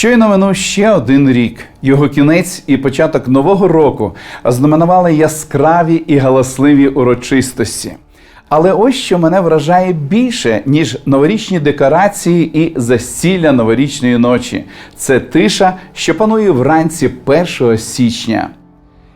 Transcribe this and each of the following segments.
Щойно минув ще один рік. Його кінець і початок нового року ознаменували яскраві і галасливі урочистості. Але ось що мене вражає більше, ніж новорічні декорації і засілля новорічної ночі. Це тиша, що панує вранці 1 січня.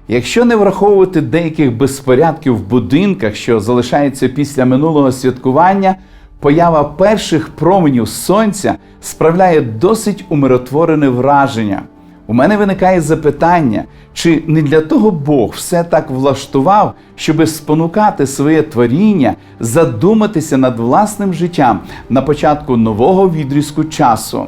Якщо не враховувати деяких безпорядків в будинках, що залишаються після минулого святкування, поява перших променів сонця справляє досить умиротворене враження. У мене виникає запитання, чи не для того Бог все так влаштував, щоби спонукати своє творіння, задуматися над власним життям на початку нового відрізку часу.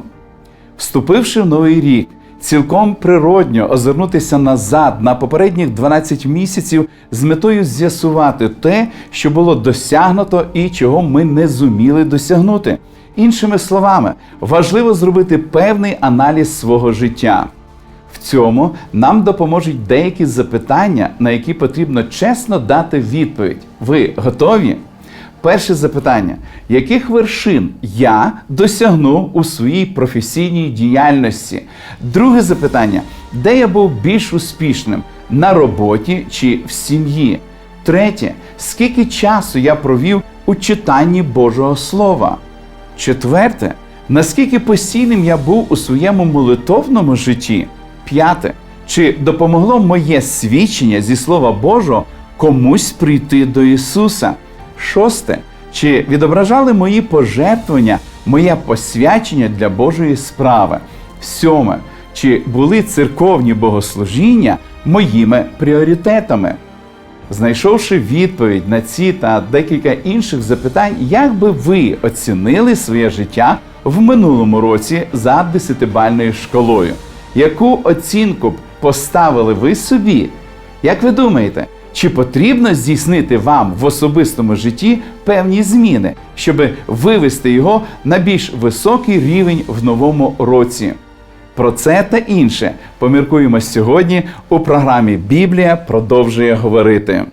Вступивши в новий рік, цілком природньо озирнутися назад на попередніх 12 місяців з метою з'ясувати те, що було досягнуто і чого ми не зуміли досягнути. Іншими словами, важливо зробити певний аналіз свого життя. В цьому нам допоможуть деякі запитання, на які потрібно чесно дати відповідь. Ви готові? Перше запитання: яких вершин я досягнув у своїй професійній діяльності? Друге запитання: де я був більш успішним на роботі чи в сім'ї? Третє, скільки часу я провів у читанні Божого Слова? Четверте, наскільки постійним я був у своєму молитовному житті? П'яте, чи допомогло моє свідчення зі Слова Божого комусь прийти до Ісуса? Шосте, чи відображали мої пожертвування, моє посвячення для Божої справи? Сьоме, чи були церковні богослужіння моїми пріоритетами? Знайшовши відповідь на ці та декілька інших запитань, як би ви оцінили своє життя в минулому році за десятибальною шкалою? Яку оцінку б поставили ви собі? Як ви думаєте, чи потрібно здійснити вам в особистому житті певні зміни, щоб вивести його на більш високий рівень в новому році? Про це та інше поміркуємо сьогодні у програмі Біблія продовжує говорити.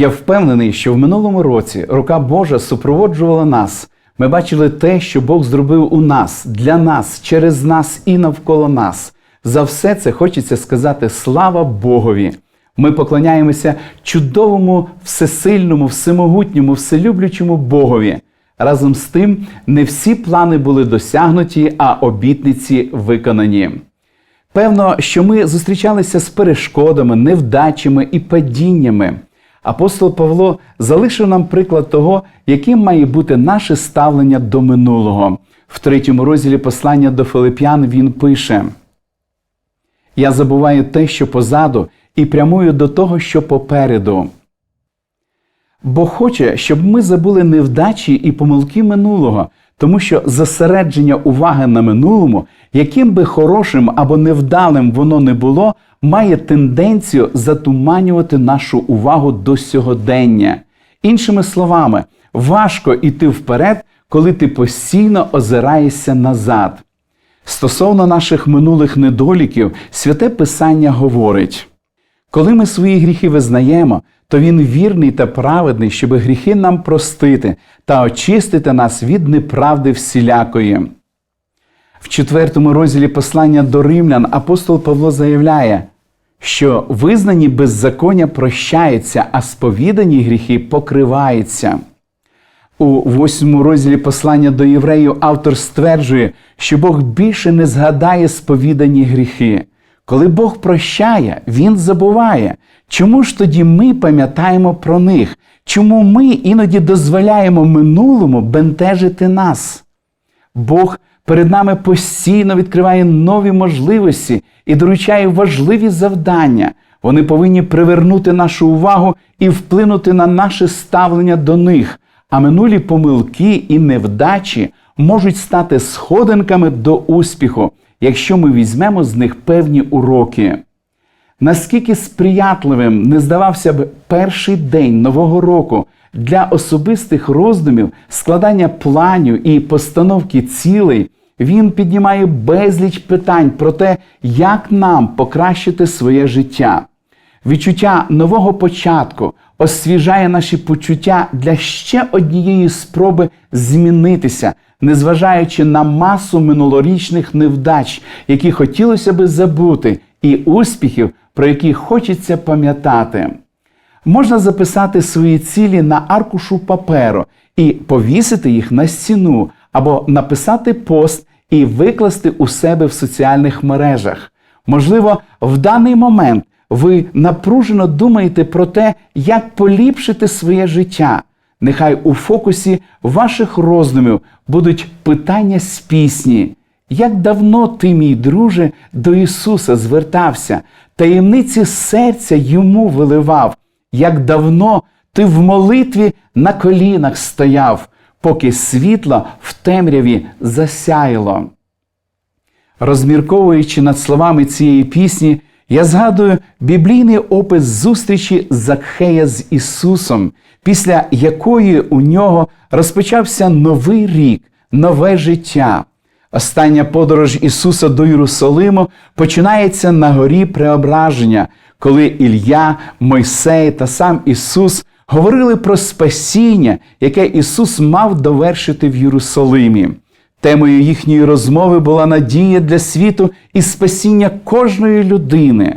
Я впевнений, що в минулому році рука Божа супроводжувала нас. Ми бачили те, що Бог зробив у нас, для нас, через нас і навколо нас. За все це хочеться сказати слава Богові. Ми поклоняємося чудовому, всесильному, всемогутньому, вселюблючому Богові. Разом з тим, не всі плани були досягнуті, а обітниці виконані. Певно, що ми зустрічалися з перешкодами, невдачами і падіннями. Апостол Павло залишив нам приклад того, яким має бути наше ставлення до минулого. В третьому розділі послання до Филип'ян він пише: Я забуваю те, що позаду, і прямую до того, що попереду. Бо хоче, щоб ми забули невдачі і помилки минулого, тому що зосередження уваги на минулому, яким би хорошим або невдалим воно не було, має тенденцію затуманювати нашу увагу до сьогодення. Іншими словами, важко йти вперед, коли ти постійно озираєшся назад. Стосовно наших минулих недоліків, святе Писання говорить: коли ми свої гріхи визнаємо, то Він вірний та праведний, щоб гріхи нам простити та очистити нас від неправди всілякої. В четвертому розділі послання до римлян апостол Павло заявляє, що визнані беззаконня прощаються, а сповідані гріхи покриваються. У восьмому розділі послання до євреїв автор стверджує, що Бог більше не згадає сповідані гріхи. Коли Бог прощає, Він забуває. Чому ж тоді ми пам'ятаємо про них? Чому ми іноді дозволяємо минулому бентежити нас? Бог перед нами постійно відкриває нові можливості і доручає важливі завдання. Вони повинні привернути нашу увагу і вплинути на наше ставлення до них. А минулі помилки і невдачі можуть стати сходинками до успіху, якщо ми візьмемо з них певні уроки. Наскільки сприятливим не здавався б перший день Нового року для особистих роздумів, складання планів і постановки цілей, він піднімає безліч питань про те, як нам покращити своє життя. Відчуття нового початку освіжає наші почуття для ще однієї спроби змінитися, незважаючи на масу минулорічних невдач, які хотілося би забути, і успіхів, про які хочеться пам'ятати. Можна записати свої цілі на аркушу паперу і повісити їх на стіну, або написати пост і викласти у себе в соціальних мережах. Можливо, в даний момент ви напружено думаєте про те, як поліпшити своє життя. Нехай у фокусі ваших роздумів будуть питання з пісні. Як давно ти, мій друже, до Ісуса звертався, таємниці серця йому виливав, як давно ти в молитві на колінах стояв, поки світло в темряві засяяло. Розмірковуючи над словами цієї пісні, я згадую біблійний опис зустрічі Закхея з Ісусом, після якої у нього розпочався новий рік, нове життя. Остання подорож Ісуса до Єрусалиму починається на горі Преображення, коли Ілля, Мойсей та сам Ісус говорили про спасіння, яке Ісус мав довершити в Єрусалимі. Темою їхньої розмови була надія для світу і спасіння кожної людини.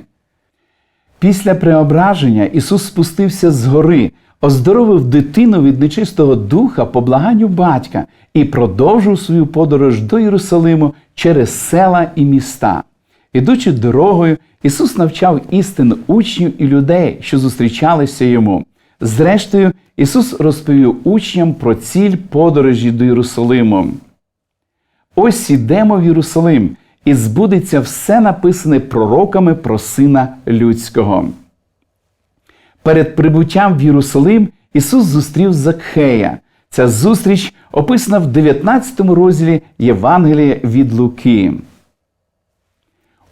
Після преображення Ісус спустився з гори, оздоровив дитину від нечистого духа по благанню батька і продовжив свою подорож до Єрусалиму через села і міста. Ідучи дорогою, Ісус навчав істин учнів і людей, що зустрічалися йому. Зрештою, Ісус розповів учням про ціль подорожі до Єрусалиму. Ось ідемо в Єрусалим, і збудеться все написане пророками про Сина Людського. Перед прибуттям в Єрусалим Ісус зустрів Закхея. Ця зустріч описана в 19 розділі Євангелія від Луки.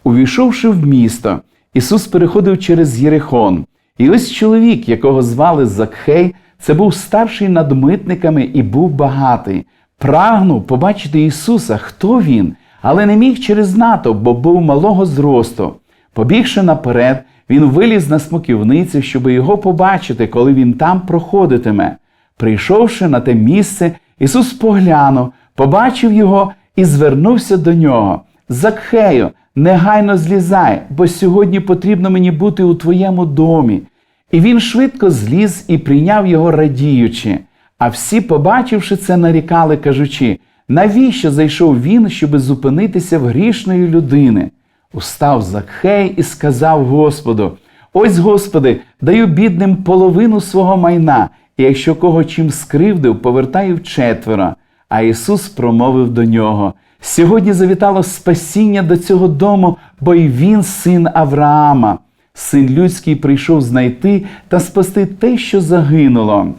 Увійшовши в місто, Ісус переходив через Єрихон. І ось чоловік, якого звали Закхей, це був старший над митниками і був багатий. Прагнув побачити Ісуса, хто він, але не міг через натовп, бо був малого зросту. Побігши наперед, він виліз на смоківницю, щоб його побачити, коли він там проходитиме. Прийшовши на те місце, Ісус поглянув, побачив його і звернувся до нього. Закхею, негайно злізай, бо сьогодні потрібно мені бути у твоєму домі. І він швидко зліз і прийняв його радіючи. А всі, побачивши це, нарікали, кажучи, навіщо зайшов він, щоби зупинитися в грішної людини? Устав Закхей і сказав Господу: Ось, Господи, даю бідним половину свого майна, і якщо кого чим скривдив, повертаю вчетверо. А Ісус промовив до нього: Сьогодні завітало спасіння до цього дому, бо й він син Авраама. Син людський прийшов знайти та спасти те, що загинуло.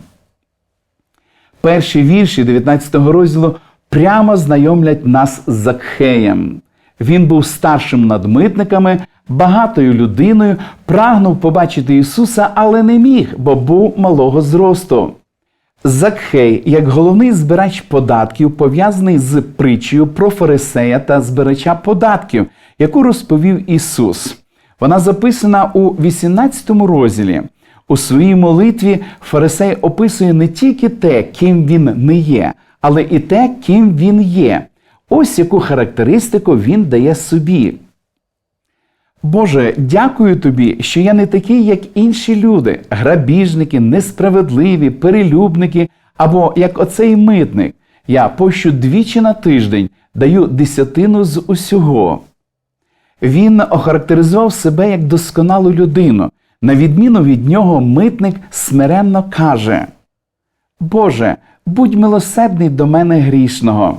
Перші вірші 19 розділу прямо знайомлять нас з Закхеєм. Він був старшим над митниками, багатою людиною, прагнув побачити Ісуса, але не міг, бо був малого зросту. Закхей, як головний збирач податків, пов'язаний з притчею про Фарисея та збирача податків, яку розповів Ісус. Вона записана у 18 розділі. У своїй молитві Фарисей описує не тільки те, ким він не є, але і те, ким він є. Ось яку характеристику він дає собі. Боже, дякую тобі, що я не такий, як інші люди, грабіжники, несправедливі, перелюбники або як оцей митник. Я пощу двічі на тиждень, даю десятину з усього. Він охарактеризував себе як досконалу людину. На відміну від нього, митник смиренно каже: Боже, будь милосердний до мене грішного.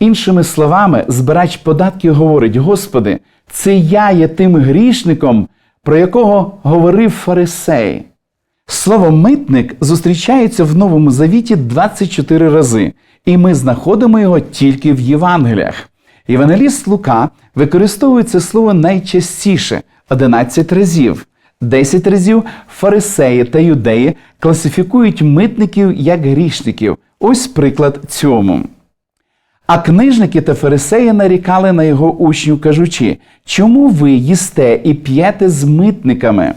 Іншими словами, збирач податків говорить: Господи, це я є тим грішником, про якого говорив Фарисей. Слово митник зустрічається в Новому Завіті 24 рази, і ми знаходимо його тільки в Євангеліях. Євангеліст Лука використовує це слово найчастіше, 11 разів. 10 разів фарисеї та юдеї класифікують митників як грішників. Ось приклад цьому. А книжники та фарисеї нарікали на його учнів, кажучи, чому ви їсте і п'єте з митниками?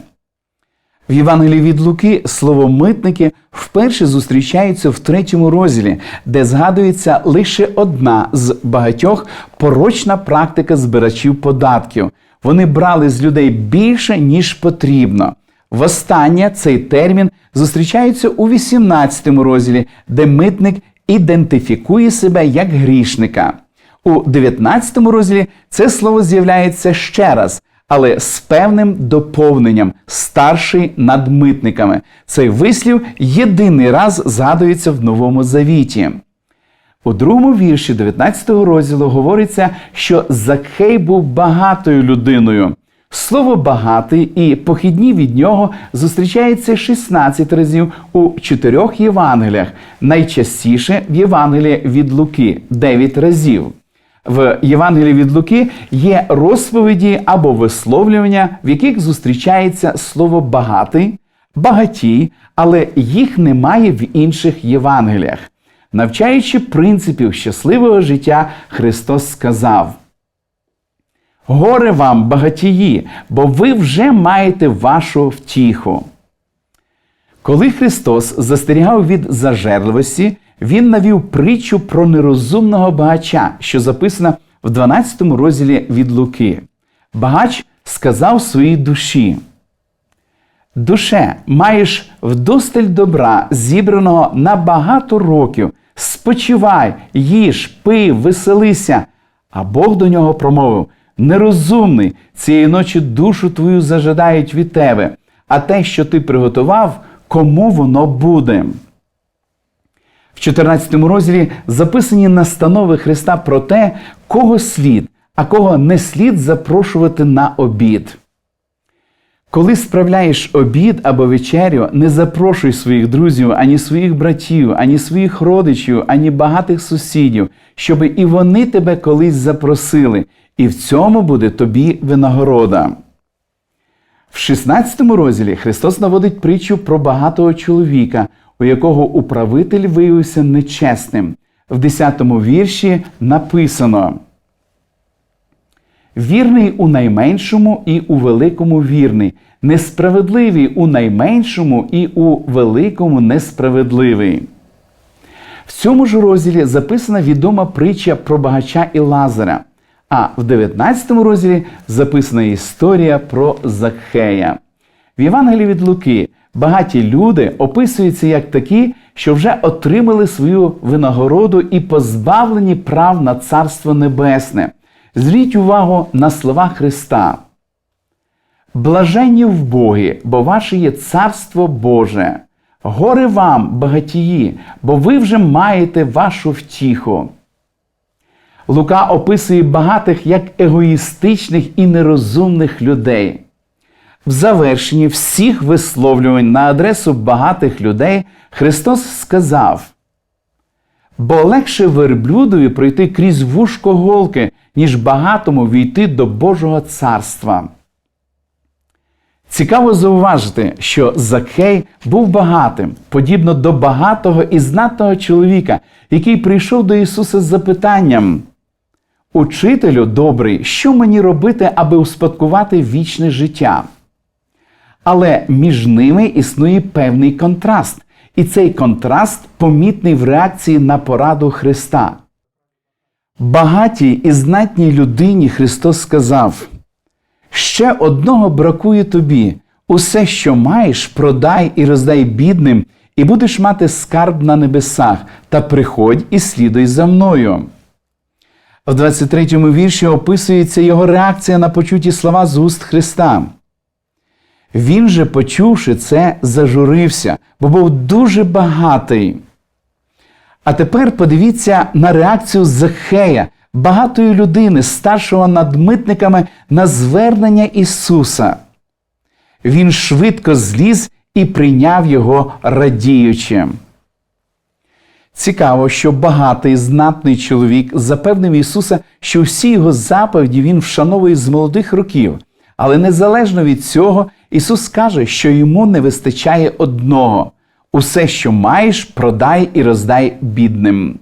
В Євангелії від Луки слово митники вперше зустрічається в третьому розділі, де згадується лише одна з багатьох порочна практика збирачів податків. Вони брали з людей більше, ніж потрібно. Востаннє цей термін зустрічається у 18 розділі, де митник ідентифікує себе як грішника. У 19 розділі це слово з'являється ще раз, але з певним доповненням старший над митниками. Цей вислів єдиний раз згадується в Новому Завіті. У другому вірші 19 розділу говориться, що Закхей був багатою людиною. Слово багатий і похідні від нього зустрічається 16 разів у чотирьох Євангеліях, найчастіше в Євангелії від Луки 9 разів. В Євангелії від Луки є розповіді або висловлювання, в яких зустрічається слово багатий, багатій, але їх немає в інших Євангеліях. Навчаючи принципів щасливого життя, Христос сказав: Горе вам, багатії, бо ви вже маєте вашу втіху. Коли Христос застерігав від зажерливості, Він навів притчу про нерозумного багача, що записана в 12 розділі від Луки. Багач сказав своїй душі. Душе, маєш вдосталь добра, зібраного на багато років, спочивай, їж, пий, веселися. А Бог до нього промовив: Нерозумний, цієї ночі душу твою зажадають від тебе, а те, що ти приготував, кому воно буде. В 14 розділі записані настанови Христа про те, кого слід, а кого не слід запрошувати на обід. Коли справляєш обід або вечерю, не запрошуй своїх друзів, ані своїх братів, ані своїх родичів, ані багатих сусідів, щоби і вони тебе колись запросили, і в цьому буде тобі винагорода. В 16 розділі Христос наводить притчу про багатого чоловіка, у якого управитель виявився нечесним. В 10 вірші написано. Вірний у найменшому і у великому вірний, несправедливий у найменшому і у великому несправедливий. В цьому ж розділі записана відома притча про багача і Лазаря, а в 19 розділі записана історія про Закхея. В Євангелії від Луки багаті люди описуються як такі, що вже отримали свою винагороду і позбавлені прав на Царство Небесне. Зверніть увагу на слова Христа. Блаженні в Богі, бо ваше є Царство Боже. Горе вам, багатії, бо ви вже маєте вашу втіху. Лука описує багатих як егоїстичних і нерозумних людей. В завершенні всіх висловлювань на адресу багатих людей Христос сказав: бо легше верблюдові пройти крізь вушко голки, ніж багатому війти до Божого царства. Цікаво зауважити, що Закхей був багатим, подібно до багатого і знатного чоловіка, який прийшов до Ісуса з запитанням: Учителю добрий, що мені робити, аби успадкувати вічне життя? Але між ними існує певний контраст, і цей контраст помітний в реакції на пораду Христа. Багатій і знатній людині Христос сказав: Ще одного бракує тобі. Усе, що маєш, продай і роздай бідним, і будеш мати скарб на небесах, та приходь і слідуй за мною. В 23 му вірші описується його реакція на почуті слова з уст Христа. Він же, почувши це, зажурився, бо був дуже багатий. А тепер подивіться на реакцію Захея, багатої людини, старшого над митниками на звернення Ісуса. Він швидко зліз і прийняв його радіючи. Цікаво, що багатий знатний чоловік запевнив Ісуса, що всі його заповіді він вшановує з молодих років, Але незалежно від цього, Ісус каже, що йому не вистачає одного: усе, що маєш, продай і роздай бідним.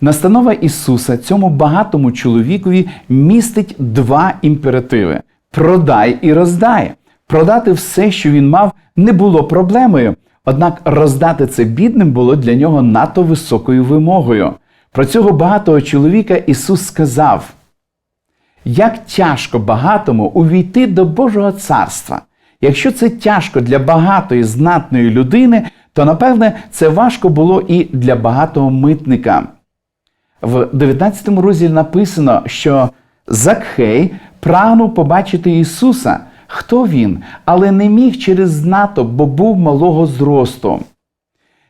Настанова Ісуса цьому багатому чоловікові містить два імперативи: продай і роздай. Продати все, що він мав, не було проблемою. Однак роздати це бідним було для нього надто високою вимогою. Про цього багатого чоловіка Ісус сказав: як тяжко багатому увійти до Божого царства. Якщо це тяжко для багатої знатної людини, то напевне це важко було і для багатого митника. В 19 розділі написано, що Закхей прагнув побачити Ісуса. Хто він, але не міг через натовп, бо був малого зросту.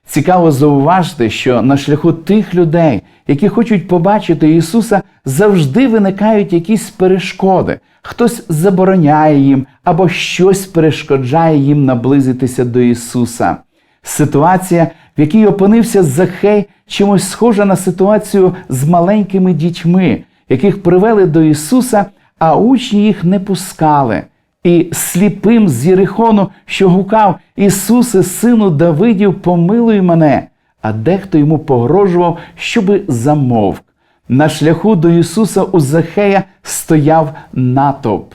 Цікаво зауважити, що на шляху тих людей, які хочуть побачити Ісуса, завжди виникають якісь перешкоди. Хтось забороняє їм або щось перешкоджає їм наблизитися до Ісуса. Ситуація, в якій опинився Захей, чимось схожа на ситуацію з маленькими дітьми, яких привели до Ісуса, а учні їх не пускали. І сліпим з Єрихону, що гукав Ісусе, сину Давидів, помилуй мене, а дехто йому погрожував, щоби замовк. На шляху до Ісуса у Захея стояв натовп.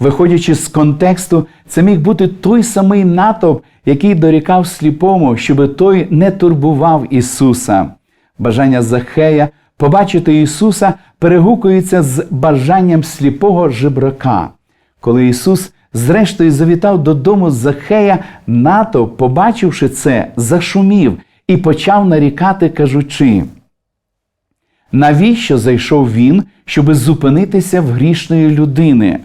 Виходячи з контексту, це міг бути той самий натовп, який дорікав сліпому, щоби той не турбував Ісуса. Бажання Захея побачити Ісуса перегукується з бажанням сліпого жебрака. Коли Ісус, зрештою, завітав додому Захея, натовп, побачивши це, зашумів і почав нарікати, кажучи. Навіщо зайшов він, щоби зупинитися в грішної людини?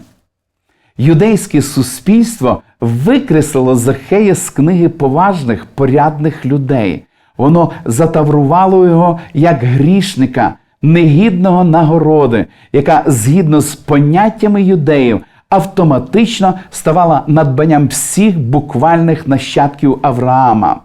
Юдейське суспільство викреслило Захея з книги поважних, порядних людей. Воно затаврувало його як грішника, негідного нагороди, яка згідно з поняттями юдеїв автоматично ставала надбанням всіх буквальних нащадків Авраама.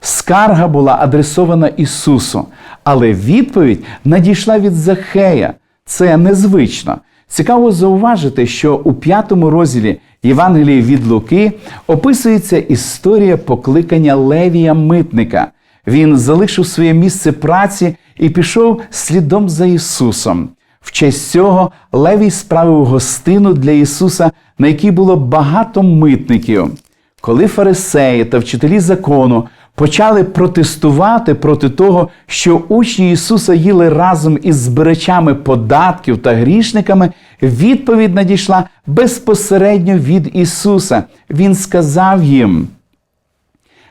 Скарга була адресована Ісусу, але відповідь надійшла від Захея. Це незвично. Цікаво зауважити, що у п'ятому розділі Євангелії від Луки описується історія покликання Левія Митника. Він залишив своє місце праці і пішов слідом за Ісусом. В честь цього Левій справив гостину для Ісуса, на якій було багато митників. Коли фарисеї та вчителі закону почали протестувати проти того, що учні Ісуса їли разом із збирачами податків та грішниками, відповідь надійшла безпосередньо від Ісуса. Він сказав їм: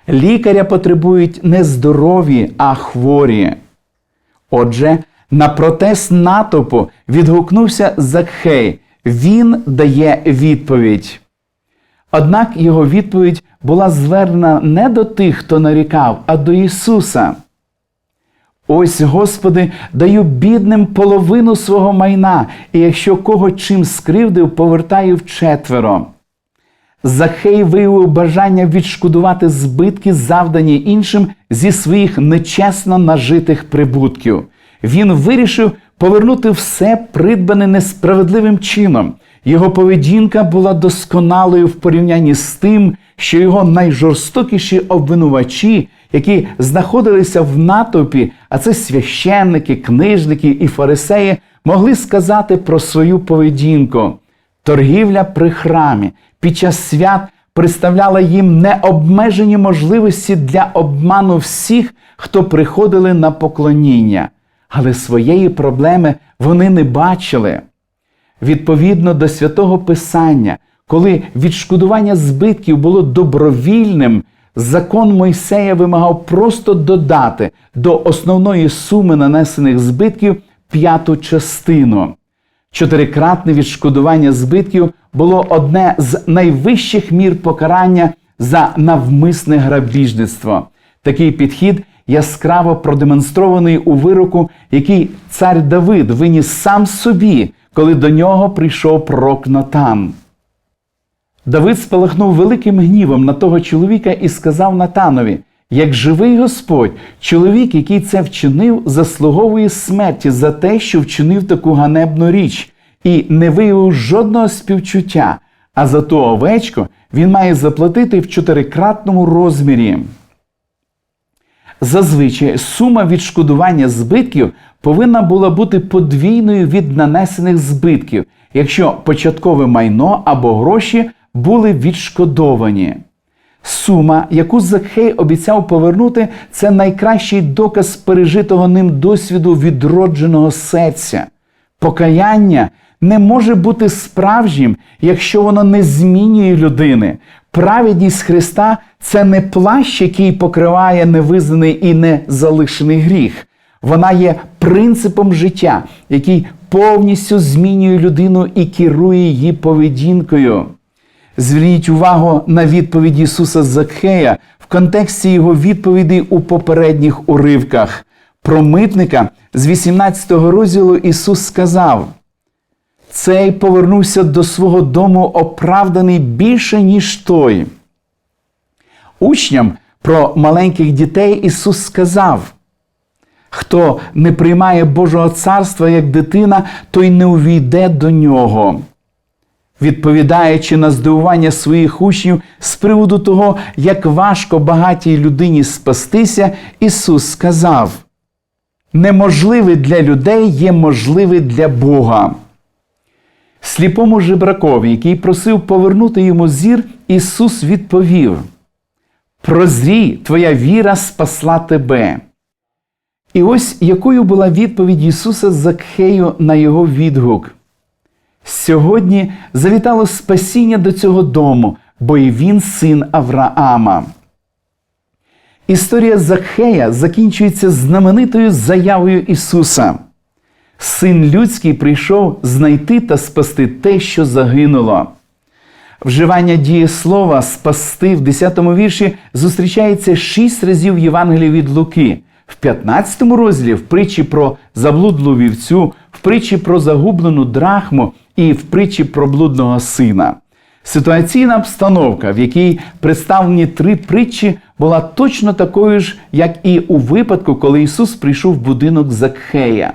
лікаря потребують не здорові, а хворі. Отже, на протест натовпу відгукнувся Закхей. Він дає відповідь. Однак його відповідь була звернена не до тих, хто нарікав, а до Ісуса. Ось, Господи, даю бідним половину свого майна, і якщо кого чим скривдив, повертаю вчетверо. Захей виявив бажання відшкодувати збитки, завдані іншим зі своїх нечесно нажитих прибутків. Він вирішив повернути все придбане несправедливим чином. Його поведінка була досконалою в порівнянні з тим, що його найжорстокіші обвинувачі, які знаходилися в натовпі, а це священники, книжники і фарисеї, могли сказати про свою поведінку. Торгівля при храмі під час свят представляла їм необмежені можливості для обману всіх, хто приходили на поклоніння, але своєї проблеми вони не бачили. Відповідно до святого Писання, коли відшкодування збитків було добровільним, закон Мойсея вимагав просто додати до основної суми нанесених збитків п'яту частину. Чотирикратне відшкодування збитків було одне з найвищих мір покарання за навмисне грабіжництво. Такий підхід яскраво продемонстрований у вироку, який цар Давид виніс сам собі, коли до нього прийшов пророк Натан. Давид спалахнув великим гнівом на того чоловіка і сказав Натанові: як живий Господь, чоловік, який це вчинив, заслуговує смерті за те, що вчинив таку ганебну річ. і не виявив жодного співчуття, а за ту овечку він має заплатити в чотирикратному розмірі. Зазвичай сума відшкодування збитків повинна була бути подвійною від нанесених збитків, якщо початкове майно або гроші були відшкодовані. Сума, яку Закхей обіцяв повернути, це найкращий доказ пережитого ним досвіду відродженого серця. Покаяння не може бути справжнім, якщо воно не змінює людини. Праведність Христа це не плащ, який покриває невизнаний і не залишений гріх. Вона є принципом життя, який повністю змінює людину і керує її поведінкою. Зверніть увагу на відповідь Ісуса Закхея в контексті його відповідей у попередніх уривках. Про митника з 18 розділу Ісус сказав: Цей повернувся до свого дому оправданий більше, ніж той. Учням про маленьких дітей Ісус сказав: Хто не приймає Божого царства як дитина, той не увійде до нього. Відповідаючи на здивування своїх учнів з приводу того, як важко багатій людині спастися, Ісус сказав: Неможливе для людей є можливе для Бога. Сліпому жебракові, який просив повернути йому зір, Ісус відповів: Прозрій, твоя віра спасла тебе. І ось якою була відповідь Ісуса Закхею на його відгук. Сьогодні завітало спасіння до цього дому, бо і він син Авраама. Історія Закхея закінчується знаменитою заявою Ісуса. Син людський прийшов знайти та спасти те, що загинуло. Вживання дієслова спасти в 10 вірші зустрічається шість разів в Євангелії від Луки, в 15 розділі в притчі про заблудлу вівцю, в притчі про загублену драхму і в притчі про блудного сина. Ситуаційна обстановка, в якій представлені три притчі, була точно такою ж, як і у випадку, коли Ісус прийшов в будинок Закхея.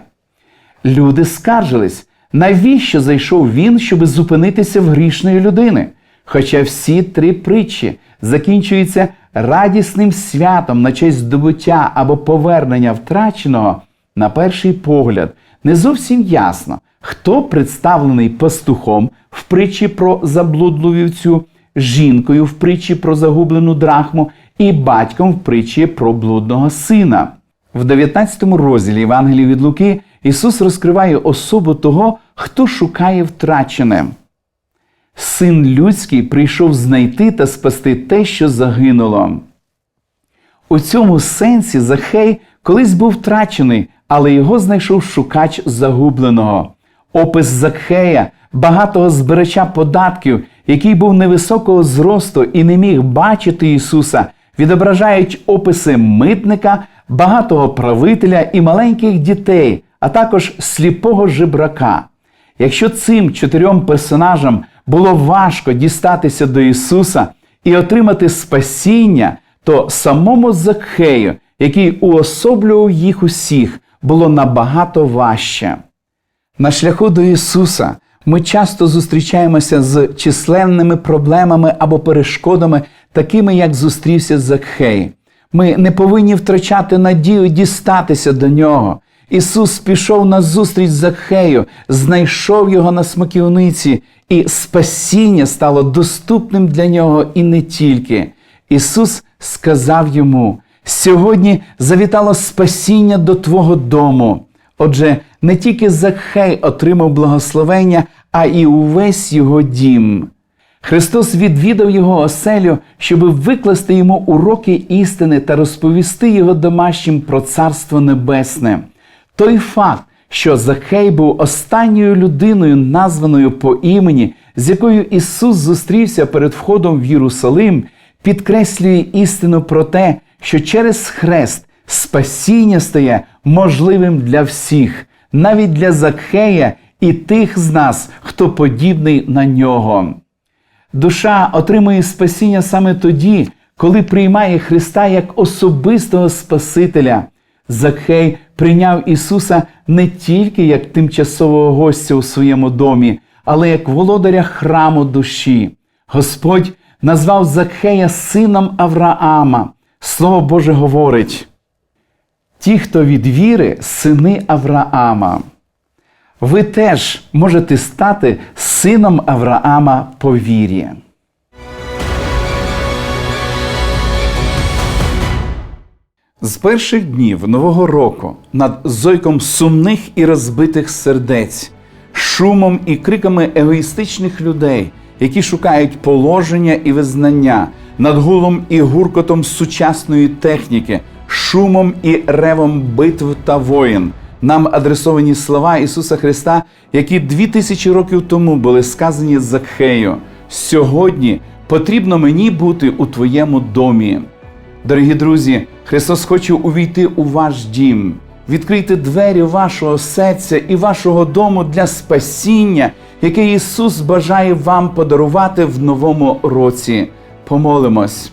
Люди скаржились, навіщо зайшов він, щоб зупинитися в грішної людини? Хоча всі три притчі закінчуються радісним святом на честь здобуття або повернення втраченого, на перший погляд, не зовсім ясно, хто представлений пастухом в притчі про заблудлу вівцю, жінкою в притчі про загублену драхму і батьком в притчі про блудного сина. В 19 розділі Євангелії від Луки Ісус розкриває особу того, хто шукає втрачене. Син людський прийшов знайти та спасти те, що загинуло. У цьому сенсі Захей колись був втрачений, але його знайшов шукач загубленого. Опис Закхея, багатого збирача податків, який був невисокого зросту і не міг бачити Ісуса, відображають описи митника, багатого правителя і маленьких дітей, а також сліпого жебрака. Якщо цим чотирьом персонажам було важко дістатися до Ісуса і отримати спасіння, то самому Закхею, який уособлював їх усіх, було набагато важче. На шляху до Ісуса ми часто зустрічаємося з численними проблемами або перешкодами, такими як зустрівся Закхей. Ми не повинні втрачати надію дістатися до нього. Ісус пішов на зустріч Закхею, знайшов його на смоківниці, і спасіння стало доступним для нього і не тільки. Ісус сказав йому: сьогодні завітало спасіння до Твого дому. Отже, не тільки Закхей отримав благословення, а і увесь його дім. Христос відвідав його оселю, щоб викласти йому уроки істини та розповісти його домашнім про Царство Небесне. Той факт, що Захей був останньою людиною, названою по імені, з якою Ісус зустрівся перед входом в Єрусалим, підкреслює істину про те, що через хрест спасіння стає можливим для всіх, навіть для Закхея і тих з нас, хто подібний на нього. Душа отримує спасіння саме тоді, коли приймає Христа як особистого Спасителя. Закхей прийняв Ісуса не тільки як тимчасового гостя у своєму домі, але як володаря храму душі. Господь назвав Закхея сином Авраама. Слово Боже говорить: ті, хто від віри, сини Авраама. Ви теж можете стати сином Авраама по вірі. З перших днів Нового року над зойком сумних і розбитих сердець, шумом і криками егоїстичних людей, які шукають положення і визнання, над гулом і гуркотом сучасної техніки, шумом і ревом битв та воїн, нам адресовані слова Ісуса Христа, які дві тисячі років тому були сказані Закхею. Сьогодні потрібно мені бути у твоєму домі. Дорогі друзі, Христос хоче увійти у ваш дім. Відкрийте двері вашого серця і вашого дому для спасіння, яке Ісус бажає вам подарувати в новому році. Помолимось.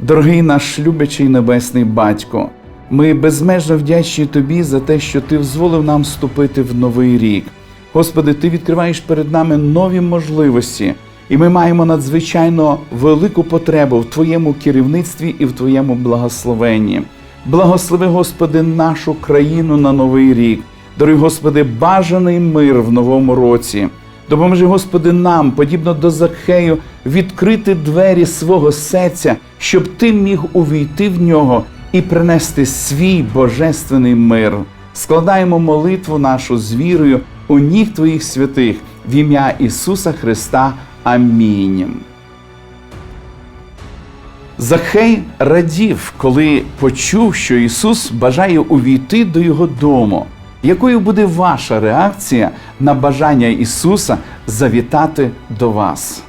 Дорогий наш любячий небесний батько, ми безмежно вдячні Тобі за те, що Ти дозволив нам вступити в новий рік. Господи, Ти відкриваєш перед нами нові можливості, і ми маємо надзвичайно велику потребу в Твоєму керівництві і в Твоєму благословенні. Благослови, Господи, нашу країну на новий рік. Дорогий Господи, бажаний мир в новому році. Допоможи, Господи, нам, подібно до Закхею, відкрити двері свого серця, щоб Ти міг увійти в нього і принести свій божественний мир. Складаємо молитву нашу з вірою у ніг Твоїх святих в ім'я Ісуса Христа. Амінь. Захей радів, коли почув, що Ісус бажає увійти до його дому. Якою буде ваша реакція на бажання Ісуса завітати до вас?